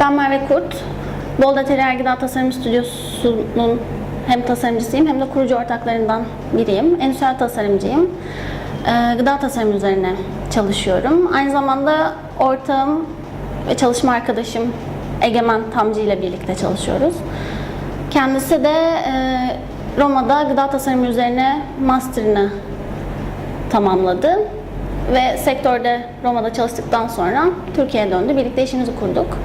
Ben Merve Kurt. Bolda Teriyer Gıda Tasarım Stüdyosu'nun hem tasarımcısıyım hem de kurucu ortaklarından biriyim. Endüstriyel tasarımcıyım. Ee, Gıda tasarım üzerine çalışıyorum. Aynı zamanda ortağım ve çalışma arkadaşım Egemen Tamcı ile birlikte çalışıyoruz. Kendisi de e, Roma'da gıda tasarımı üzerine master'ını tamamladı ve sektörde Roma'da çalıştıktan sonra Türkiye'ye döndü. Birlikte işimizi kurduk.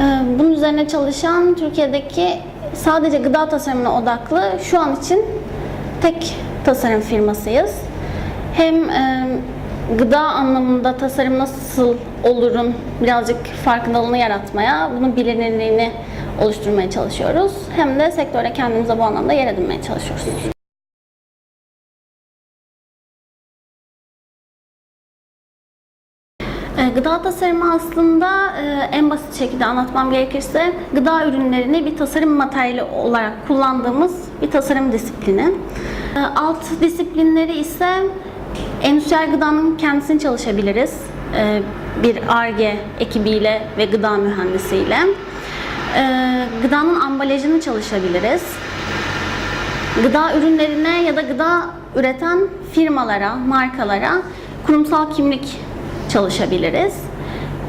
Ee, Bunun üzerine çalışan Türkiye'deki sadece gıda tasarımına odaklı şu an için tek tasarım firmasıyız. Hem e, gıda anlamında tasarım nasıl olurun birazcık farkındalığını yaratmaya, bunun bilinirliğini oluşturmaya çalışıyoruz. Hem de sektörde kendimize bu anlamda yer edinmeye çalışıyoruz. Gıda tasarımı aslında e, en basit şekilde anlatmam gerekirse gıda ürünlerini bir tasarım materyali olarak kullandığımız bir tasarım disiplini. E, Alt disiplinleri ise endüstriyel gıdanın kendisini çalışabiliriz. E, Bir ARGE ekibiyle ve gıda mühendisiyle. Gıdanın ambalajını çalışabiliriz gıda ürünlerine ya da gıda üreten firmalara, markalara kurumsal kimlik çalışabiliriz.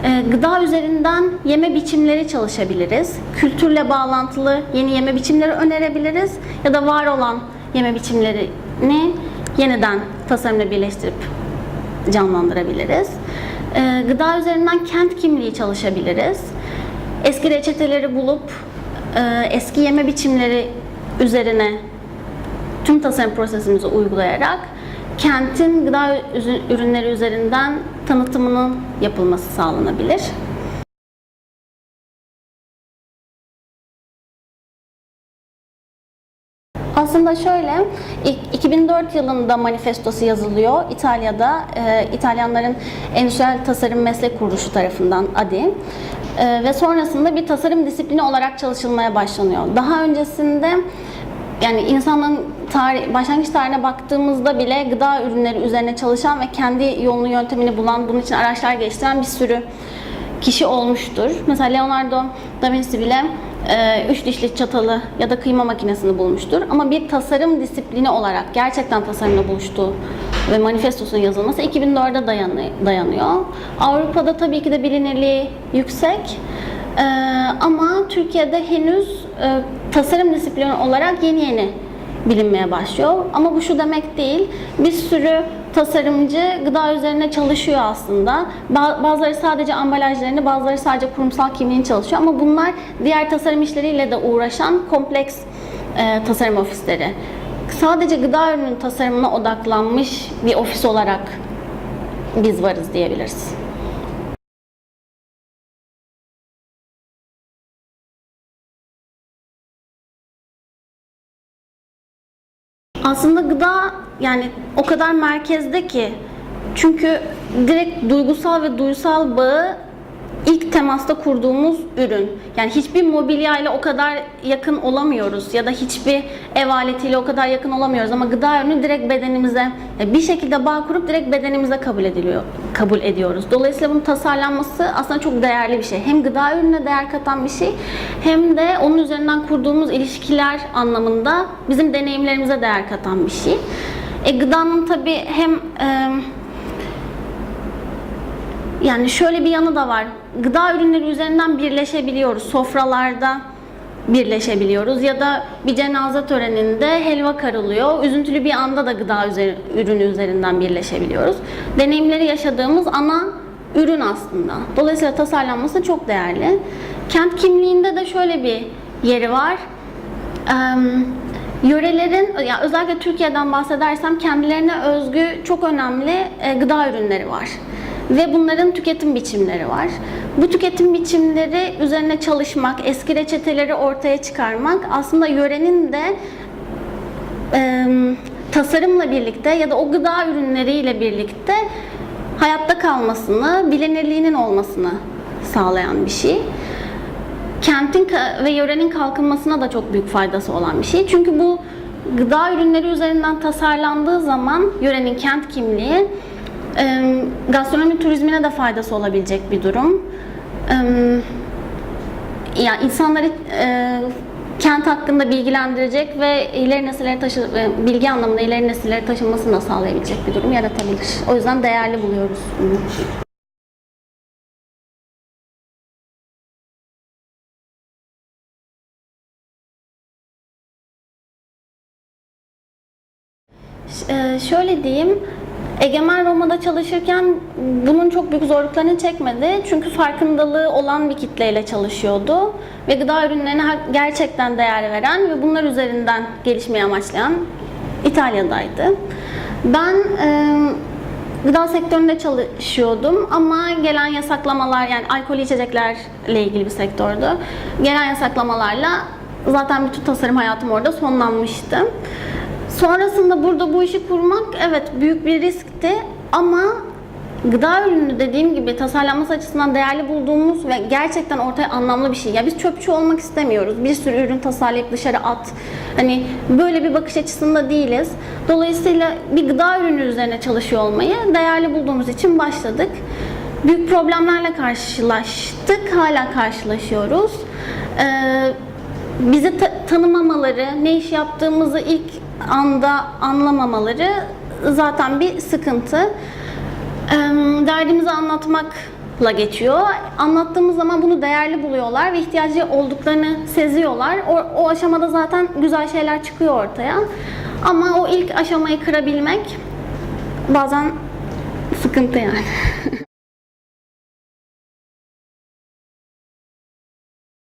Ee, Gıda üzerinden yeme biçimleri çalışabiliriz. Kültürle bağlantılı yeni yeme biçimleri önerebiliriz ya da var olan yeme biçimlerini yeniden tasarımla birleştirip canlandırabiliriz. Ee, Gıda üzerinden kent kimliği çalışabiliriz. Eski reçeteleri bulup e, eski yeme biçimleri üzerine tüm tasarım prosesimizi uygulayarak kentin gıda ürünleri üzerinden tanıtımının yapılması sağlanabilir. Aslında şöyle, ilk 2004 yılında manifestosu yazılıyor İtalya'da, e, İtalyanların Endüstriyel Tasarım Meslek Kuruluşu tarafından ADI. E, ve sonrasında bir tasarım disiplini olarak çalışılmaya başlanıyor. Daha öncesinde yani insanın tarih, başlangıç tarihine baktığımızda bile gıda ürünleri üzerine çalışan ve kendi yolunu yöntemini bulan, bunun için araçlar geliştiren bir sürü kişi olmuştur. Mesela Leonardo da Vinci bile e, üç dişli çatalı ya da kıyma makinesini bulmuştur. Ama bir tasarım disiplini olarak gerçekten tasarımla buluştuğu ve manifestosunun yazılması 2004'e dayanı- dayanıyor. Avrupa'da tabii ki de bilinirliği yüksek. Ee, ama Türkiye'de henüz e, tasarım disiplini olarak yeni yeni bilinmeye başlıyor. Ama bu şu demek değil. Bir sürü tasarımcı gıda üzerine çalışıyor aslında. Ba- Bazıları sadece ambalajlarını, bazıları sadece kurumsal kimliğini çalışıyor. Ama bunlar diğer tasarım işleriyle de uğraşan kompleks e, tasarım ofisleri. Sadece gıda ürünün tasarımına odaklanmış bir ofis olarak biz varız diyebiliriz. Aslında gıda yani o kadar merkezde ki. Çünkü direkt duygusal ve duysal bağı ilk temasta kurduğumuz ürün. Yani hiçbir mobilya ile o kadar yakın olamıyoruz ya da hiçbir ev aletiyle o kadar yakın olamıyoruz ama gıda ürünü direkt bedenimize bir şekilde bağ kurup direkt bedenimize kabul ediliyor kabul ediyoruz. Dolayısıyla bunun tasarlanması aslında çok değerli bir şey. Hem gıda ürününe değer katan bir şey hem de onun üzerinden kurduğumuz ilişkiler anlamında bizim deneyimlerimize değer katan bir şey. E, gıdanın tabii hem e, yani şöyle bir yanı da var. Gıda ürünleri üzerinden birleşebiliyoruz. Sofralarda birleşebiliyoruz ya da bir cenaze töreninde helva karılıyor. Üzüntülü bir anda da gıda üzeri, ürünü üzerinden birleşebiliyoruz. Deneyimleri yaşadığımız ana ürün aslında. Dolayısıyla tasarlanması çok değerli. Kent kimliğinde de şöyle bir yeri var. Eee, Yörelerin, ya özellikle Türkiye'den bahsedersem kendilerine özgü çok önemli e, gıda ürünleri var. Ve bunların tüketim biçimleri var. Bu tüketim biçimleri üzerine çalışmak, eski reçeteleri ortaya çıkarmak aslında yörenin de e, tasarımla birlikte ya da o gıda ürünleriyle birlikte hayatta kalmasını, bilinirliğinin olmasını sağlayan bir şey kentin ve yörenin kalkınmasına da çok büyük faydası olan bir şey. Çünkü bu gıda ürünleri üzerinden tasarlandığı zaman yörenin kent kimliği e, gastronomi turizmine de faydası olabilecek bir durum. E, yani insanları e, kent hakkında bilgilendirecek ve ileri nesillere taşı e, bilgi anlamında ileri nesillere taşınmasını da sağlayabilecek bir durum yaratabilir. O yüzden değerli buluyoruz bunu. Ee, şöyle diyeyim, Egemen Roma'da çalışırken bunun çok büyük zorluklarını çekmedi. Çünkü farkındalığı olan bir kitleyle çalışıyordu. Ve gıda ürünlerine gerçekten değer veren ve bunlar üzerinden gelişmeyi amaçlayan İtalya'daydı. Ben e, gıda sektöründe çalışıyordum ama gelen yasaklamalar yani alkolü içeceklerle ilgili bir sektördü. Gelen yasaklamalarla zaten bütün tasarım hayatım orada sonlanmıştı. Sonrasında burada bu işi kurmak evet büyük bir riskti ama gıda ürünü dediğim gibi tasarlanması açısından değerli bulduğumuz ve gerçekten ortaya anlamlı bir şey. Ya biz çöpçü olmak istemiyoruz. Bir sürü ürün tasarlayıp dışarı at. Hani böyle bir bakış açısında değiliz. Dolayısıyla bir gıda ürünü üzerine çalışıyor olmayı değerli bulduğumuz için başladık. Büyük problemlerle karşılaştık. Hala karşılaşıyoruz. Ee, bizi ta- tanımamaları, ne iş yaptığımızı ilk anda anlamamaları zaten bir sıkıntı. Eee, Derdimizi anlatmakla geçiyor. Anlattığımız zaman bunu değerli buluyorlar ve ihtiyacı olduklarını seziyorlar. O, o aşamada zaten güzel şeyler çıkıyor ortaya. Ama o ilk aşamayı kırabilmek bazen sıkıntı yani.